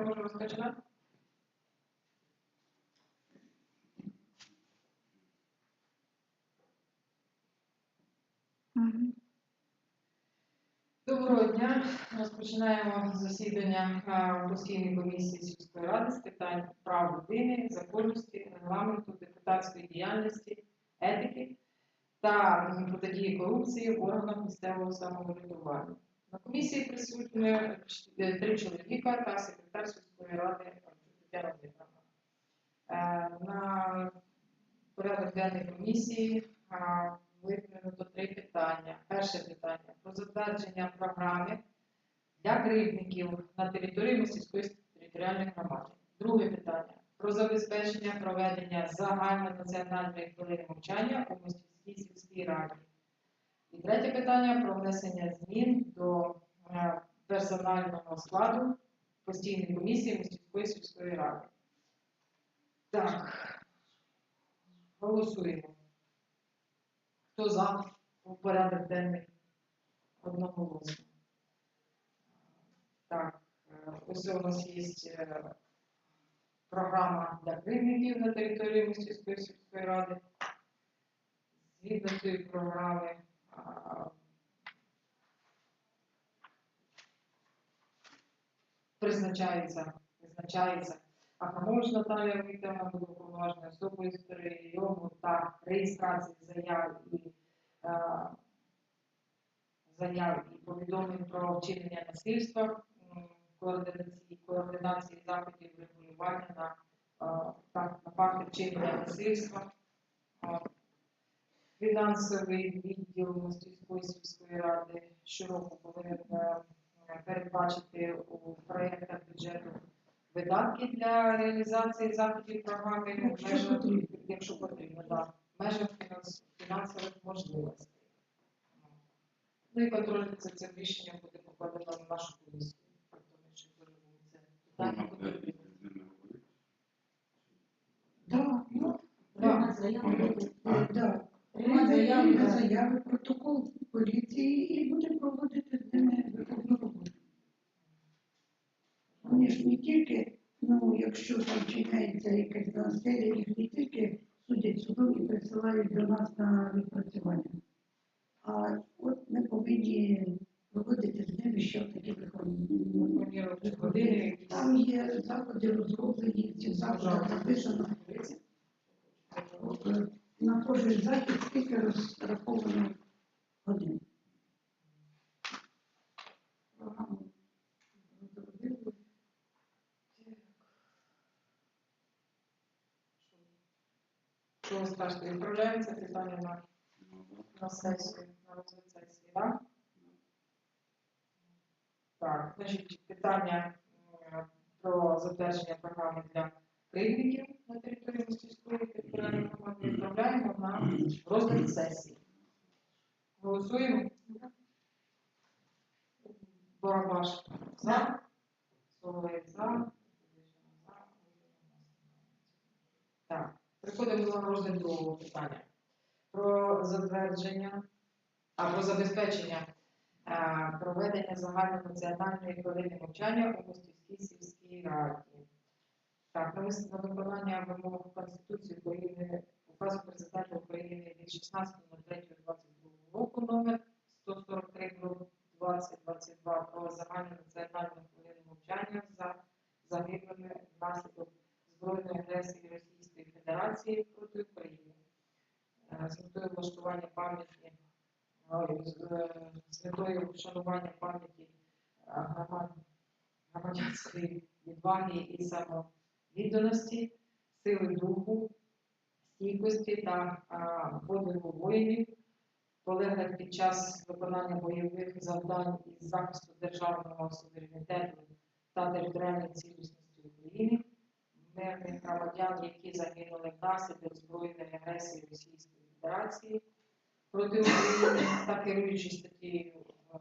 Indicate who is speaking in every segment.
Speaker 1: Я можу розпочинати? Доброго дня. Розпочинаємо засідання постійної комісії сільської ради з питань прав людини, законності, регламенту, депутатської діяльності, етики та протидії корупції в органах місцевого самоврядування. На комісії присутні е, три чоловіка та секретар сільської ради Тетяна Дмитровна. Е, На порядок денний комісії а, три питання. Перше питання про затвердження програми для кривдників на території Мостівської територіальної громади. Друге питання про забезпечення проведення загальнонаціональної хвилини мовчання у Мостівській сільській раді. І третє питання про внесення змін до е, персонального складу постійної комісії Мостівської сільської ради. Так, голосуємо. Хто за порядок денний одноголосно? Так, е, ось у нас є е, програма для кривдників на території Мостівської сільської ради. Згідно цієї програми призначається, призначається. Ахамович Наталія Вікторовна буде уповноваженою особою з прийому та реєстрації заяв і е, заяв і повідомлень про вчинення насильства, координації, координації заходів регулювання на, е, на факти вчинення насильства. Е, Фінансовий відділ Мостівської сільської ради щороку повинен е, передбачити у проєктах бюджету видатки для реалізації заходів програми в
Speaker 2: Якщо
Speaker 1: межах,
Speaker 2: потрібно.
Speaker 1: якщо потрібно, да, в межах фінансових можливостей. Ну і контроль за цим рішенням буде покладено на нашу комісію.
Speaker 2: Да, ну,
Speaker 1: Да.
Speaker 3: Заяви, да.
Speaker 2: заяви, протокол поліції і буде проводити з ними виконну роботу. Вони ж не тільки, ну, якщо там чиняється якесь насилля, їх не тільки судять судом і присилають до нас на відпрацювання. А от ми повинні проводити з ними ще такі
Speaker 1: Планувати.
Speaker 2: Там є заходи розроблені, ці заходи записано. На кожен захід скільки розраховано годин. Програму розробили.
Speaker 1: Що ви скажете, відправляється питання на, на сесію, на розгляд сесії, так? Так, значить, питання е, про затвердження програми для кривдників на території Мостівської територіальної громади відправляємо на розгляд сесії. Голосуємо. Барабаш за. Соловей за. Так, переходимо до розгляду другого питання. Про затвердження, а про забезпечення е, проведення загальнонаціональної хвилини мовчання у Мостівській сільській раді. Так, на на виконання вимог Конституції України указу президента України від 16.03.22 року номер 143 2022 про загальнонаціональну хвилину мовчання за загиблими внаслідок збройної агресії Російської Федерації проти України. Е, з метою влаштування пам'яті з е, метою вшанування пам'яті е, громадянської відваги і самовідданості, сили духу, стійкості та подвигу воїнів, полеглих під час виконання бойових завдань із захисту державного суверенітету та територіальної цілісності України, мирних громадян, які загинули внаслідок збройної агресії Російської Федерації проти України та керуючи статтею е,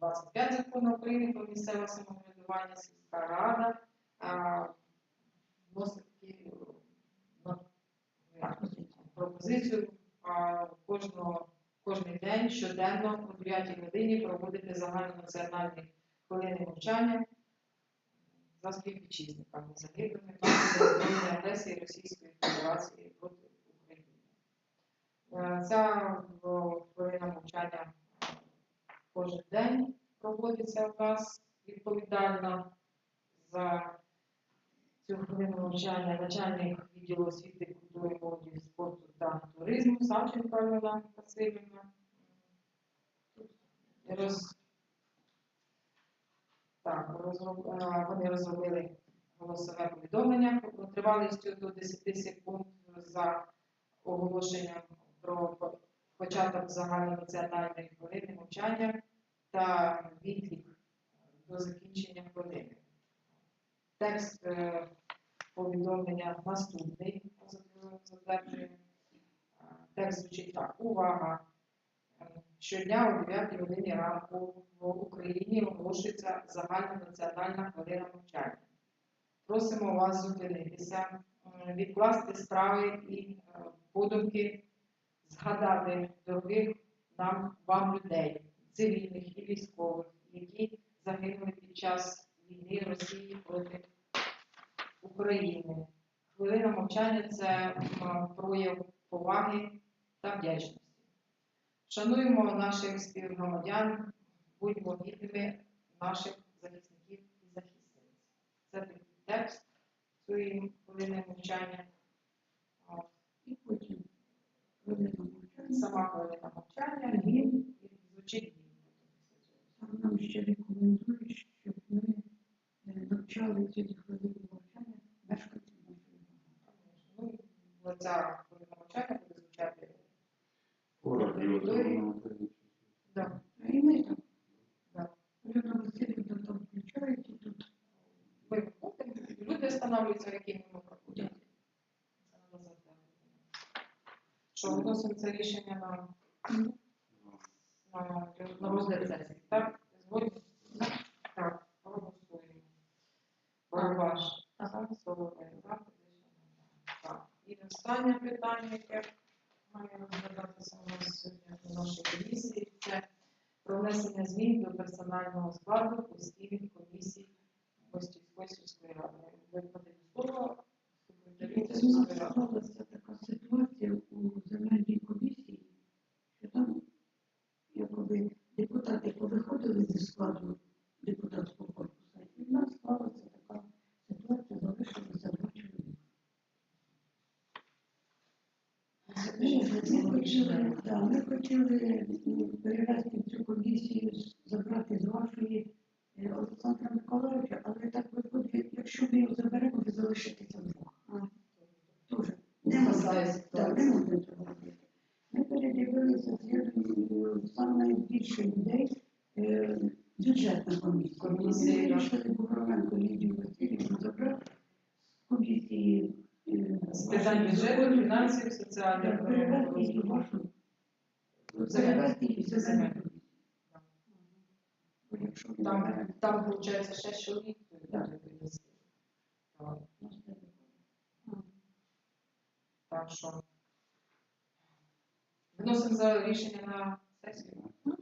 Speaker 1: 25 закону України про місцеве самоврядування, сільська рада вносить такі, ну, пропозицію а, кожного кожний день щоденно о 9 годині проводити загальнонаціональні хвилини мовчання за співвітчизниками, загиблими збройної агресії Російської Федерації проти України. Е, Ця хвилина мовчання е, кожен день проводиться у нас відповідальна за цю хвилину мовчання начальник відділу освіти, культури, молоді, спорту та туризму Савченко Альона Васильівна. Роз... Так, розроб... е, вони розробили голосове повідомлення тривалістю до 10 секунд за оголошенням про по- початок загальнонаціональної хвилини мовчання та відлік до закінчення хвилини. Текст е, повідомлення наступний затверджуємо. Е, Текст звучить так. Увага! Е, Щодня о 9 годині ранку в Україні оголошується загальнонаціональна хвилина мовчання. Просимо вас зупинитися, відкласти справи і подумки, згадати дорогих нам вам людей, цивільних і військових, які загинули під час війни Росії проти України. Хвилина мовчання це прояв поваги та вдячності. Шануємо наших співгромадян, будьмо гідними наших захисників і захисниць. Це такий текст цієї хвилини мовчання.
Speaker 2: І потім.
Speaker 1: Сама хвилина мовчання і звучить.
Speaker 2: Там нам ще рекомендують, навчали ці хвилини мовчання мешканців нашої.
Speaker 1: Ну, ця хвилина мовчання буде звучати.
Speaker 2: А І ми там. Альона Васильівна там включають і тут.
Speaker 1: Ми виходимо, люди встановлюються, які ми проходимо. Що виносимо це рішення на, на, на розгляд сесії, так? Згодні? Так, проголосуємо. Барабаш. Ага, Соловей, так? Так. І останнє питання, яке має розглядатися у нас сьогодні до нашої комісії, це про внесення змін до персонального складу постійних комісій Костівської сільської ради. Ви подаєте слово
Speaker 2: секретарі
Speaker 1: сільської ради.
Speaker 2: Ми хотіли, перевести цю комісію, забрати з вашої е, Олександра Миколаївича, але так виходить, якщо ми його заберемо, ви залишитеся вдвох. Дуже. Не можна, цього робити. Ми передивилися саме більше людей е, бюджетна комісія.
Speaker 1: Комісія,
Speaker 2: Ми вирішили Бугровенко Лідію Васильівну забрати з комісії е,
Speaker 1: З питань бюджету, фінансів, соціальних
Speaker 2: Так, перевести її в
Speaker 1: розвитку.
Speaker 2: вашу
Speaker 1: Земельну.
Speaker 2: перевести її в земельну
Speaker 1: Земельну.
Speaker 2: Комісію. Бо якщо ми
Speaker 1: Там, там виходить 6 чоловік,
Speaker 2: Так.
Speaker 1: що виносимо за рішення на сесію.
Speaker 2: Ну,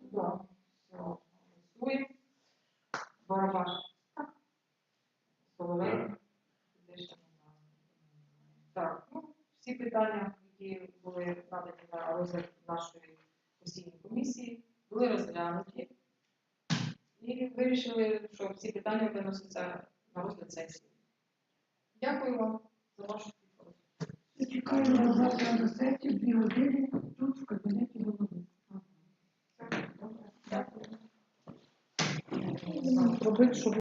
Speaker 1: Все. Все. Барабаш. Соловей.
Speaker 3: Так.
Speaker 1: Дешево. Так, ну, всі питання, які були надані на розгляд нашої постійної комісії, були розглянуті. І вирішили, що всі питання виносяться на розгляд сесії. Дякую вам за вашу.
Speaker 2: Чекаю вас завтра на сесію, дві години, тут в кабінеті голови.
Speaker 1: Дякую.